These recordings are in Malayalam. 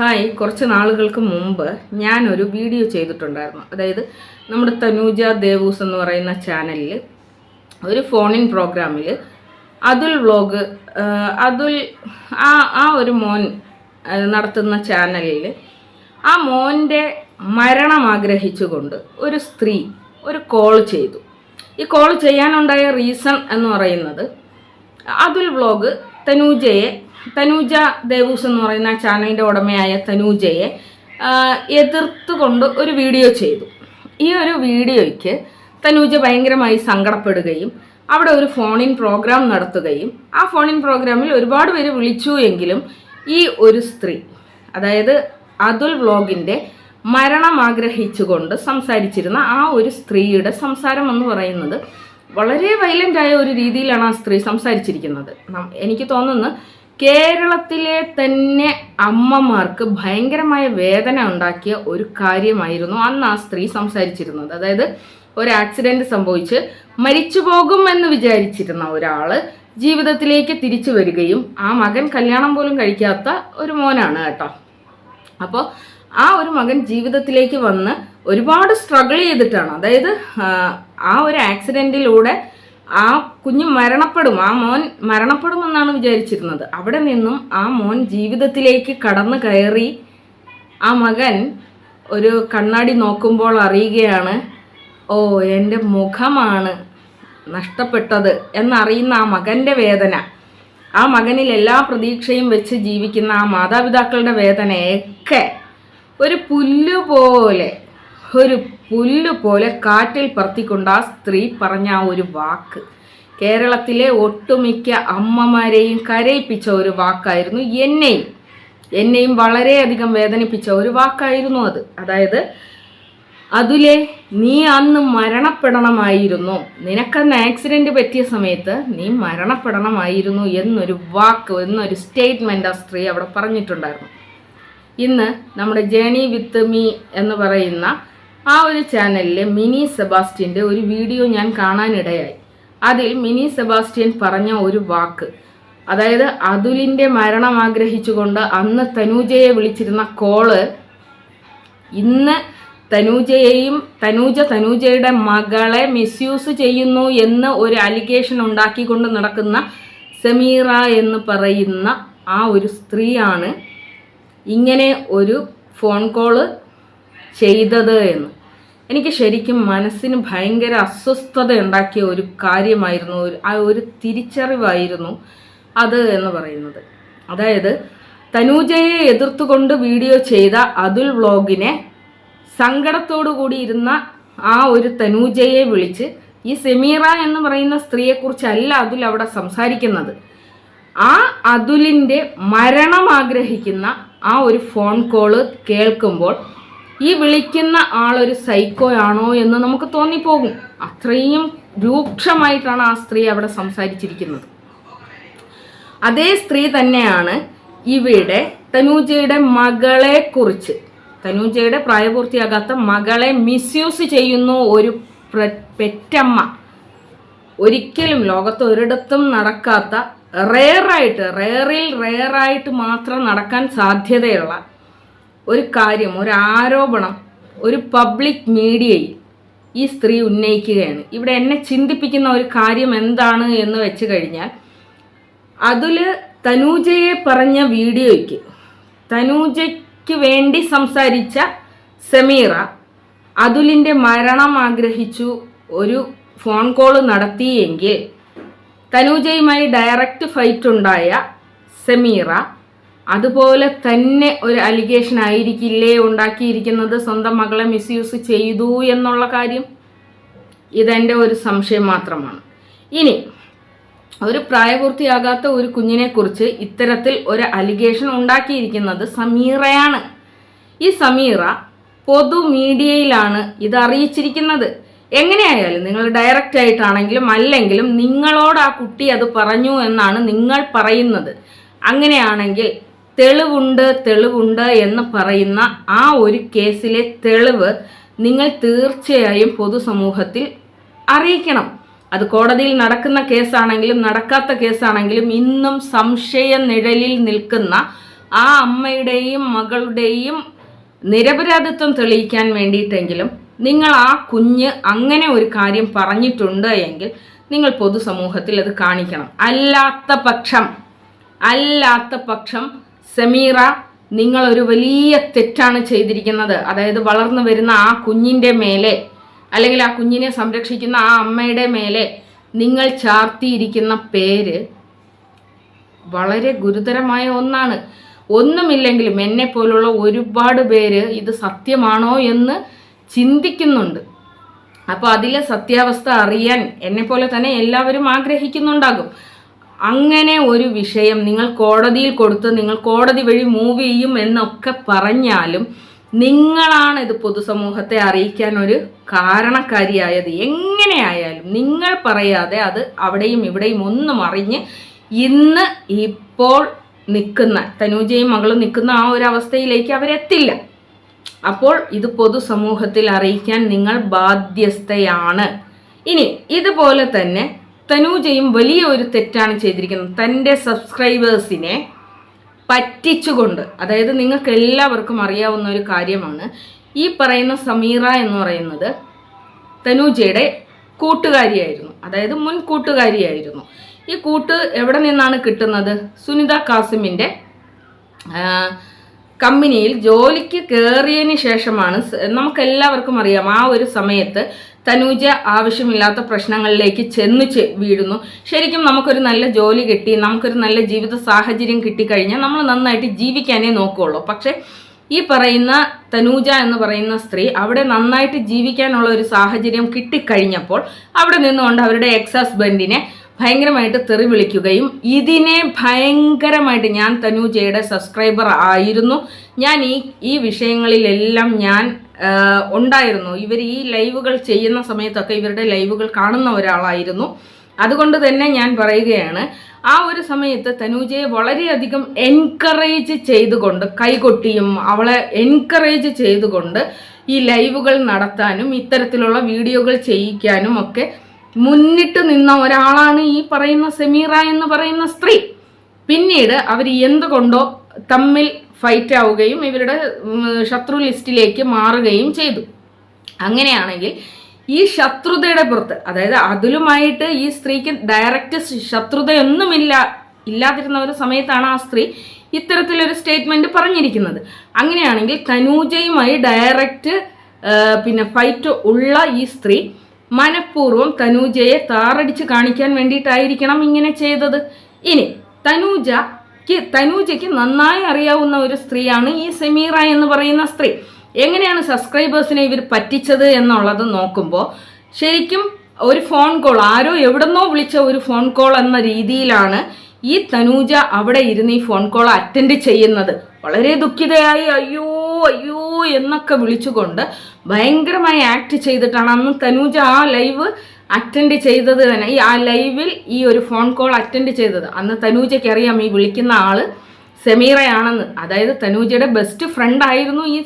ഹായ്. കുറച്ച് നാളുകൾക്ക് മുമ്പ് ഞാനൊരു വീഡിയോ ചെയ്തിട്ടുണ്ടായിരുന്നു. അതായത് നമ്മുടെ തനൂജ ദേവൂസ് എന്ന് പറയുന്ന ചാനലിൽ ഒരു ഫോണിൻ പ്രോഗ്രാമിൽ അതുൽ വ്ളോഗ് അതുൽ ആ ആ ഒരു മോൻ നടത്തുന്ന ചാനലിൽ ആ മോന്റെ മരണം ആഗ്രഹിച്ചുകൊണ്ട് ഒരു സ്ത്രീ ഒരു കോൾ ചെയ്തു. ഈ കോൾ ചെയ്യാനുണ്ടായ റീസൺ എന്ന് പറയുന്നത് അതുൽ വ്ളോഗ് തനൂജയെ തനൂജ ദേവൂസ് എന്ന് പറയുന്ന ചാനലിന്റെ ഉടമയായ തനൂജയെ എതിർത്തുകൊണ്ട് ഒരു വീഡിയോ ചെയ്തു. ഈ ഒരു വീഡിയോയ്ക്ക് തനൂജ ഭയങ്കരമായി സങ്കടപ്പെടുകയും അവിടെ ഒരു ഫോണിൻ പ്രോഗ്രാം നടത്തുകയും ആ ഫോണിൻ പ്രോഗ്രാമിൽ ഒരുപാട് പേര് വിളിച്ചു എങ്കിലും ഈ ഒരു സ്ത്രീ അതായത് അതുൽ വ്ളോഗിന്റെ മരണം ആഗ്രഹിച്ചുകൊണ്ട് സംസാരിച്ചിരുന്ന ആ ഒരു സ്ത്രീയുടെ സംസാരം എന്ന് പറയുന്നത് വളരെ വയലന്റ് ആയ ഒരു രീതിയിലാണ് ആ സ്ത്രീ സംസാരിച്ചിരിക്കുന്നത്. എനിക്ക് തോന്നുന്നു കേരളത്തിലെ തന്നെ അമ്മമാർക്ക് ഭയങ്കരമായ വേദന ഉണ്ടാക്കിയ ഒരു കാര്യമായിരുന്നു അന്ന് ആ സ്ത്രീ സംസാരിച്ചിരുന്നത്. അതായത് ഒരു ആക്സിഡന്റ് സംഭവിച്ച് മരിച്ചു പോകും എന്ന് വിചാരിച്ചിരുന്ന ഒരാൾ ജീവിതത്തിലേക്ക് തിരിച്ചു വരികയും ആ മകൻ കല്യാണം പോലും കഴിക്കാത്ത ഒരു മോനാണ് കേട്ടോ. അപ്പോൾ ആ ഒരു മകൻ ജീവിതത്തിലേക്ക് വന്ന് ഒരുപാട് സ്ട്രഗിൾ ചെയ്തിട്ടാണ്. അതായത് ആ, ഒരു ആക്സിഡന്റിലൂടെ ആ കുഞ്ഞ് മരണപ്പെടും. ആ മോൻ മരണപ്പെടുമെന്നാണ് വിചാരിച്ചിരുന്നത്. അവിടെ നിന്നും ആ മോൻ ജീവിതത്തിലേക്ക് കടന്നു കയറി ആ മകൻ ഒരു കണ്ണാടി നോക്കുമ്പോൾ അറിയുകയാണ് ഓ എന്റെ മുഖമാണ് നഷ്ടപ്പെട്ടത് എന്നറിയുന്ന ആ മകന്റെ വേദന. ആ മകനിൽ എല്ലാ പ്രതീക്ഷയും വെച്ച് ജീവിക്കുന്ന ആ മാതാപിതാക്കളുടെ വേദനയൊക്കെ ഒരു പുല്ല് പോലെ ഒരു പുല്ല് പോലെ കാറ്റിൽ പറത്തിക്കൊണ്ട് ആ സ്ത്രീ പറഞ്ഞ ആ ഒരു വാക്ക്. കേരളത്തിലെ ഒട്ടുമിക്ക അമ്മമാരെയും കരയിപ്പിച്ച ഒരു വാക്കായിരുന്നു എന്നെയും. എന്നെയും വളരെയധികം വേദനിപ്പിച്ച ഒരു വാക്കായിരുന്നു അത്. അതായത് അതിലെ നീ അന്ന് മരണപ്പെടണമായിരുന്നു. നിനക്കന്ന് ആക്സിഡന്റ് പറ്റിയ സമയത്ത് നീ മരണപ്പെടണമായിരുന്നു എന്നൊരു വാക്ക് എന്നൊരു സ്റ്റേറ്റ്മെന്റ് ആ സ്ത്രീ അവിടെ പറഞ്ഞിട്ടുണ്ടായിരുന്നു. ഇന്ന് നമ്മുടെ ജേണി വിത്ത് മീ എന്ന് പറയുന്ന ആ ഒരു ചാനലിലെ മിനി സെബാസ്റ്റ്യന്റെ ഒരു വീഡിയോ ഞാൻ കാണാനിടയായി. അതിൽ മിനി സെബാസ്റ്റ്യൻ പറഞ്ഞ ഒരു വാക്ക്. അതായത് അതുലിന്റെ മരണം ആഗ്രഹിച്ചുകൊണ്ട് അന്ന് തനൂജയെ വിളിച്ചിരുന്ന കോൾ ഇന്ന് തനൂജയെയും തനൂജ തനൂജയുടെ മകളെ മിസ്യൂസ് ചെയ്യുന്നു എന്ന് ഒരു അലിഗേഷൻ ഉണ്ടാക്കിക്കൊണ്ട് നടക്കുന്ന സമീറ എന്ന് പറയുന്ന ആ ഒരു സ്ത്രീയാണ് ഇങ്ങനെ ഒരു ഫോൺ കോൾ ചെയ്തത് എന്ന്. എനിക്ക് ശരിക്കും മനസ്സിന് ഭയങ്കര അസ്വസ്ഥത ഉണ്ടാക്കിയ ഒരു കാര്യമായിരുന്നു ആ ഒരു തിരിച്ചറിവായിരുന്നു അത് എന്ന് പറയുന്നത്. അതായത് തനൂജയെ എതിർത്തുകൊണ്ട് വീഡിയോ ചെയ്ത അതുൽ വ്ളോഗിനെ കൂടി ഇരുന്ന ആ ഒരു തനൂജയെ വിളിച്ച് ഈ സെമീറ എന്ന് പറയുന്ന സ്ത്രീയെക്കുറിച്ചല്ല അതിൽ അവിടെ സംസാരിക്കുന്നത്. ആ അതുലിന്റെ മരണം ആഗ്രഹിക്കുന്ന ആ ഒരു ഫോൺ കോൾ കേൾക്കുമ്പോൾ ഈ വിളിക്കുന്ന ആളൊരു സൈക്കോ ആണോ എന്ന് നമുക്ക് തോന്നിപ്പോകും. അത്രയും രൂക്ഷമായിട്ടാണ് ആ സ്ത്രീ അവിടെ സംസാരിച്ചിരിക്കുന്നത്. അതേ സ്ത്രീ തന്നെയാണ് ഇവിടെ തനൂജയുടെ മകളെ കുറിച്ച് തനൂജയുടെ പ്രായപൂർത്തിയാകാത്ത മകളെ മിസ്യൂസ് ചെയ്യുന്നു ഒരു പെറ്റമ്മ. ഒരിക്കലും ലോകത്ത് ഒരിടത്തും നടക്കാത്ത റെയറായിട്ട് റെയറിൽ റെയറായിട്ട് മാത്രം നടക്കാൻ സാധ്യതയുള്ള ഒരു കാര്യം ഒരു ആരോപണം ഒരു പബ്ലിക് മീഡിയയിൽ ഈ സ്ത്രീ ഉന്നയിക്കുകയാണ്. ഇവിടെ എന്നെ ചിന്തിപ്പിക്കുന്ന ഒരു കാര്യം എന്താണ് എന്ന് വെച്ച് കഴിഞ്ഞാൽ അതിൽ തനൂജയെ പറഞ്ഞ വീഡിയോയ്ക്ക് തനൂജയ്ക്ക് വേണ്ടി സംസാരിച്ച സമീറ അതുലിന്റെ മരണം ആഗ്രഹിച്ചു ഒരു ഫോൺ കോൾ നടത്തിയെങ്കിൽ തനൂജയുമായി ഡയറക്റ്റ് ഫൈറ്റ് ഉണ്ടായ സെമീറ അതുപോലെ തന്നെ ഒരു അലിഗേഷൻ ആയിരിക്കില്ലേ ഉണ്ടാക്കിയിരിക്കുന്നത്? സ്വന്തം മകളെ മിസ്യൂസ് ചെയ്തു എന്നുള്ള കാര്യം ഇതെന്റെ ഒരു സംശയം മാത്രമാണ്. ഇനി ഒരു പ്രായപൂർത്തിയാകാത്ത ഒരു കുഞ്ഞിനെ കുറിച്ച് ഇത്തരത്തിൽ ഒരു അലിഗേഷൻ ഉണ്ടാക്കിയിരിക്കുന്നത് സമീറയാണ്. ഈ സമീറ പൊതു മീഡിയയിലാണ് ഇത് അറിയിച്ചിരിക്കുന്നത്. എങ്ങനെയായാലും നിങ്ങൾ ഡയറക്റ്റ് ആയിട്ടാണെങ്കിലും അല്ലെങ്കിലും നിങ്ങളോട് ആ കുട്ടി അത് പറഞ്ഞു എന്നാണ് നിങ്ങൾ പറയുന്നത്. അങ്ങനെയാണെങ്കിൽ തെളിവുണ്ട് തെളിവുണ്ട് എന്ന് പറയുന്ന ആ ഒരു കേസിലെ തെളിവ് നിങ്ങൾ തീർച്ചയായും പൊതുസമൂഹത്തിൽ അറിയിക്കണം. അത് കോടതിയിൽ നടക്കുന്ന കേസാണെങ്കിലും നടക്കാത്ത കേസാണെങ്കിലും ഇന്നും സംശയ നിഴലിൽ നിൽക്കുന്ന ആ അമ്മയുടെയും മകളുടെയും നിരപരാധിത്വം തെളിയിക്കാൻ വേണ്ടിയിട്ടെങ്കിലും നിങ്ങൾ ആ കുഞ്ഞ് അങ്ങനെ ഒരു കാര്യം പറഞ്ഞിട്ടുണ്ട് എങ്കിൽ നിങ്ങൾ പൊതുസമൂഹത്തിൽ അത് കാണിക്കണം. അല്ലാത്ത പക്ഷം അല്ലാത്ത പക്ഷം സമീറ നിങ്ങളൊരു വലിയ തെറ്റാണ് ചെയ്തിരിക്കുന്നത്. അതായത് വളർന്നു വരുന്ന ആ കുഞ്ഞിന്റെ മേലെ അല്ലെങ്കിൽ ആ കുഞ്ഞിനെ സംരക്ഷിക്കുന്ന ആ അമ്മയുടെ മേലെ നിങ്ങൾ ചാർത്തിയിരിക്കുന്ന പേര് വളരെ ഗുരുതരമായ ഒന്നാണ്. ഒന്നുമില്ലെങ്കിലും എന്നെ പോലുള്ള ഒരുപാട് പേര് ഇത് സത്യമാണോ എന്ന് ചിന്തിക്കുന്നുണ്ട്. അപ്പോൾ അതിലെ സത്യാവസ്ഥ അറിയാൻ എന്നെ പോലെ തന്നെ എല്ലാവരും ആഗ്രഹിക്കുന്നുണ്ടാകും. അങ്ങനെ ഒരു വിഷയം നിങ്ങൾ കോടതിയിൽ കൊടുത്ത് നിങ്ങൾ കോടതി വഴി മൂവ് ചെയ്യും എന്നൊക്കെ പറഞ്ഞാലും നിങ്ങളാണ് ഇത് പൊതുസമൂഹത്തെ അറിയിക്കാൻ ഒരു കാരണക്കാരിയായത്. എങ്ങനെയായാലും നിങ്ങൾ പറയാതെ അത് അവിടെയും ഇവിടെയും ഒന്നും അറിഞ്ഞ് ഇന്ന് ഇപ്പോൾ നിൽക്കുന്ന തനൂജയും മകളും നിൽക്കുന്ന ആ ഒരു അവസ്ഥയിലേക്ക് അവരെത്തില്ല. അപ്പോൾ ഇത് പൊതുസമൂഹത്തിൽ അറിയിക്കാൻ നിങ്ങൾ ബാധ്യസ്ഥയാണ്. ഇനി ഇതുപോലെ തന്നെ തനൂജയും വലിയ ഒരു തെറ്റാണ് ചെയ്തിരിക്കുന്നത്. തന്റെ സബ്സ്ക്രൈബേഴ്സിനെ പറ്റിച്ചുകൊണ്ട് അതായത് നിങ്ങൾക്ക് എല്ലാവർക്കും അറിയാവുന്ന ഒരു കാര്യമാണ്. ഈ പറയുന്ന സമീറ എന്ന് പറയുന്നത് തനൂജയുടെ കൂട്ടുകാരിയായിരുന്നു. അതായത് മുൻ കൂട്ടുകാരിയായിരുന്നു. ഈ കൂട്ട് എവിടെ നിന്നാണ് കിട്ടുന്നത്? സുനിത കാസിമിന്റെ കമ്പനിയിൽ ജോലിക്ക് കയറിയതിന് ശേഷമാണ് നമുക്ക് നമുക്കെല്ലാവർക്കും അറിയാം ആ ഒരു സമയത്ത് തനൂജ ആവശ്യമില്ലാത്ത പ്രശ്നങ്ങളിലേക്ക് ചെന്ന് വീഴുന്നു. ശരിക്കും നമുക്കൊരു നല്ല ജോലി കിട്ടി നമുക്കൊരു നല്ല ജീവിത സാഹചര്യം കിട്ടിക്കഴിഞ്ഞാൽ നമ്മൾ നന്നായിട്ട് ജീവിക്കാനേ നോക്കുകയുള്ളൂ പക്ഷേ ഈ പറയുന്ന തനൂജ എന്ന് പറയുന്ന സ്ത്രീ അവിടെ നന്നായിട്ട് ജീവിക്കാനുള്ള ഒരു സാഹചര്യം കിട്ടിക്കഴിഞ്ഞപ്പോൾ അവിടെ നിന്നുകൊണ്ട് അവരുടെ എക്സ് ഹസ്ബൻഡിനെ ഭയങ്കരമായിട്ട് തെറി വിളിക്കുകയും ഇതിനെ ഭയങ്കരമായിട്ട് ഞാൻ തനൂജയുടെ സബ്സ്ക്രൈബർ ആയിരുന്നു. ഞാൻ ഈ ഈ വിഷയങ്ങളിലെല്ലാം ഞാൻ ഉണ്ടായിരുന്നു. ഇവർ ഈ ലൈവുകൾ ചെയ്യുന്ന സമയത്തൊക്കെ ഇവരുടെ ലൈവുകൾ കാണുന്ന ഒരാളായിരുന്നു. അതുകൊണ്ട് തന്നെ ഞാൻ പറയുകയാണ് ആ ഒരു സമയത്ത് തനൂജയെ വളരെയധികം എൻകറേജ് ചെയ്തുകൊണ്ട് കൈകൊട്ടിയും അവളെ എൻകറേജ് ചെയ്തുകൊണ്ട് ഈ ലൈവുകൾ നടത്താനും ഇത്തരത്തിലുള്ള വീഡിയോകൾ ചെയ്യിക്കാനും ഒക്കെ മുന്നിട്ട് നിന്ന ഒരാളാണ് ഈ പറയുന്ന സെമീറ എന്ന് പറയുന്ന സ്ത്രീ. പിന്നീട് അവർ എന്തുകൊണ്ടോ തമ്മിൽ ഫൈറ്റ് ആവുകയും ഇവരുടെ ശത്രു ലിസ്റ്റിലേക്ക് മാറുകയും ചെയ്തു. അങ്ങനെയാണെങ്കിൽ ഈ ശത്രുതയുടെ പുറത്ത് അതായത് അതിലുമായിട്ട് ഈ സ്ത്രീക്ക് ഡയറക്റ്റ് ശത്രുതയൊന്നുമില്ല ഇല്ലാതിരുന്ന ഒരു സമയത്താണ് ആ സ്ത്രീ ഇത്തരത്തിലൊരു സ്റ്റേറ്റ്മെന്റ് പറഞ്ഞിരിക്കുന്നത്. അങ്ങനെയാണെങ്കിൽ തനൂജയുമായി ഡയറക്റ്റ് പിന്നെ ഫൈറ്റ് ഉള്ള ഈ സ്ത്രീ മനഃപൂർവം തനൂജയെ താറടിച്ച് കാണിക്കാൻ വേണ്ടിയിട്ടായിരിക്കണം ഇങ്ങനെ ചെയ്തത്. ഇനി തനൂജ തനൂജയ്ക്ക് നന്നായി അറിയാവുന്ന ഒരു സ്ത്രീയാണ് ഈ സെമീറ എന്ന് പറയുന്ന സ്ത്രീ. എങ്ങനെയാണ് സബ്സ്ക്രൈബേഴ്സിനെ ഇവർ പറ്റിച്ചത് എന്നുള്ളത് നോക്കുമ്പോൾ ശരിക്കും ഒരു ഫോൺ കോൾ ആരോ എവിടെന്നോ വിളിച്ച ഒരു ഫോൺ കോൾ എന്ന രീതിയിലാണ് ഈ തനൂജ അവിടെ ഇരുന്ന് ഈ ഫോൺ കോൾ അറ്റൻഡ് ചെയ്യുന്നത്. വളരെ ദുഃഖിതയായി അയ്യോ അയ്യോ എന്നൊക്കെ വിളിച്ചുകൊണ്ട് ഭയങ്കരമായി ആക്ട് ചെയ്തിട്ടാണ് അന്ന് തനൂജ ആ ലൈവ് അറ്റൻഡ് ചെയ്തത് തന്നെ. ഈ ആ ലൈവിൽ ഈ ഒരു ഫോൺ കോൾ അറ്റൻഡ് ചെയ്തത്. അന്ന് തനൂജയ്ക്ക് അറിയാം ഈ വിളിക്കുന്ന ആൾ സെമീറയാണെന്ന്. അതായത് തനൂജയുടെ ബെസ്റ്റ് ഫ്രണ്ട് ആയിരുന്നു ഈ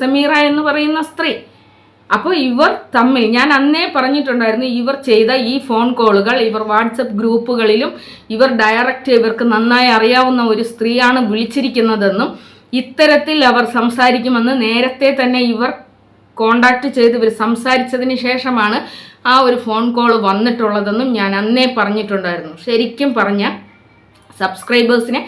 സെമീറ എന്ന് പറയുന്ന സ്ത്രീ. അപ്പോൾ ഇവർ തമ്മിൽ ഞാൻ അന്നേ പറഞ്ഞിട്ടുണ്ടായിരുന്നു ഇവർ ചെയ്ത ഈ ഫോൺ കോളുകൾ ഇവർ വാട്സപ്പ് ഗ്രൂപ്പുകളിലും ഇവർ ഡയറക്റ്റ് ഇവർക്ക് നന്നായി അറിയാവുന്ന ഒരു സ്ത്രീയാണ് വിളിച്ചിരിക്കുന്നതെന്നും ഇത്തരത്തിൽ അവർ സംസാരിക്കുമെന്ന് നേരത്തെ തന്നെ ഇവർ കോണ്ടാക്ട് ചെയ്ത് ഇവർ സംസാരിച്ചതിന് ശേഷമാണ് ആ ഒരു ഫോൺ കോൾ വന്നിട്ടുള്ളതെന്നും ഞാൻ അന്നേ പറഞ്ഞിട്ടുണ്ടായിരുന്നു. ശരിക്കും പറഞ്ഞ സബ്സ്ക്രൈബേഴ്സിനെ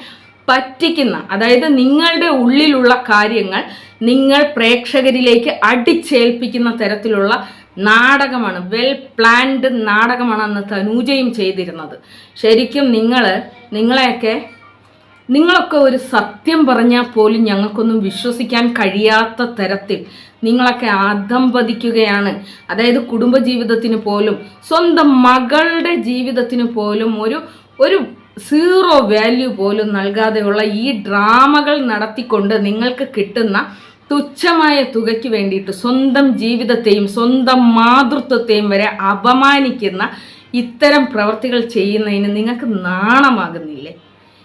പറ്റിക്കുന്ന അതായത് നിങ്ങളുടെ ഉള്ളിലുള്ള കാര്യങ്ങൾ നിങ്ങൾ പ്രേക്ഷകരിലേക്ക് അടിച്ചേൽപ്പിക്കുന്ന തരത്തിലുള്ള നാടകമാണ് വെൽ പ്ലാൻഡ് നാടകമാണ് അന്ന് തനൂജയും ചെയ്തിരുന്നത്. ശരിക്കും നിങ്ങൾ നിങ്ങളെയൊക്കെ നിങ്ങളൊക്കെ ഒരു സത്യം പറഞ്ഞാൽ പോലും ഞങ്ങൾക്കൊന്നും വിശ്വസിക്കാൻ കഴിയാത്ത തരത്തിൽ നിങ്ങളൊക്കെ അധംപതിക്കുകയാണ് അതായത് കുടുംബജീവിതത്തിന് പോലും സ്വന്തം മകളുടെ ജീവിതത്തിന് പോലും ഒരു ഒരു സീറോ വാല്യൂ പോലും നൽകാതെയുള്ള ഈ ഡ്രാമകൾ നടത്തിക്കൊണ്ട് നിങ്ങൾക്ക് കിട്ടുന്ന തുച്ഛമായ തുകയ്ക്ക് വേണ്ടിയിട്ട് സ്വന്തം ജീവിതത്തെയും സ്വന്തം മാതൃത്വത്തെയും വരെ അപമാനിക്കുന്ന ഇത്തരം പ്രവർത്തികൾ ചെയ്യുന്നതിന് നിങ്ങൾക്ക് നാണമാകുന്നില്ലേ?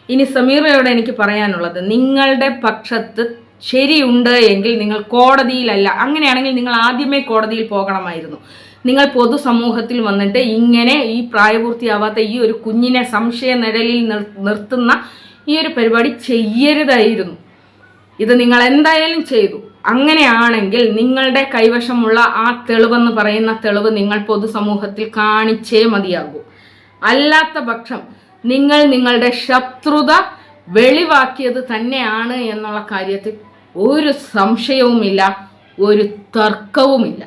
ഇനി സമീറയോട് എനിക്ക് പറയാനുള്ളത് നിങ്ങളുടെ പക്ഷത്ത് ശരിയുണ്ട് എങ്കിൽ നിങ്ങൾ കോടതിയിലല്ല. അങ്ങനെയാണെങ്കിൽ നിങ്ങൾ ആദ്യമേ കോടതിയിൽ പോകണമായിരുന്നു. നിങ്ങൾ പൊതുസമൂഹത്തിൽ വന്നിട്ട് ഇങ്ങനെ ഈ പ്രായപൂർത്തിയാവാത്ത ഈ ഒരു കുഞ്ഞിനെ സംശയ നിഴലിൽ നിർത്തുന്ന ഈ ഒരു പരിപാടി ചെയ്യരുതായിരുന്നു. ഇത് നിങ്ങൾ എന്തായാലും ചെയ്തു. അങ്ങനെയാണെങ്കിൽ നിങ്ങളുടെ കൈവശമുള്ള ആ തെളിവെന്ന് പറയുന്ന തെളിവ് നിങ്ങൾ പൊതുസമൂഹത്തിൽ കാണിച്ചേ മതിയാകൂ. അല്ലാത്ത പക്ഷം നിങ്ങൾ നിങ്ങളുടെ ശത്രുത വെളിവാക്കിയത് തന്നെയാണ് എന്നുള്ള കാര്യത്തിൽ ഒരു സംശയവുമില്ല ഒരു തർക്കവുമില്ല.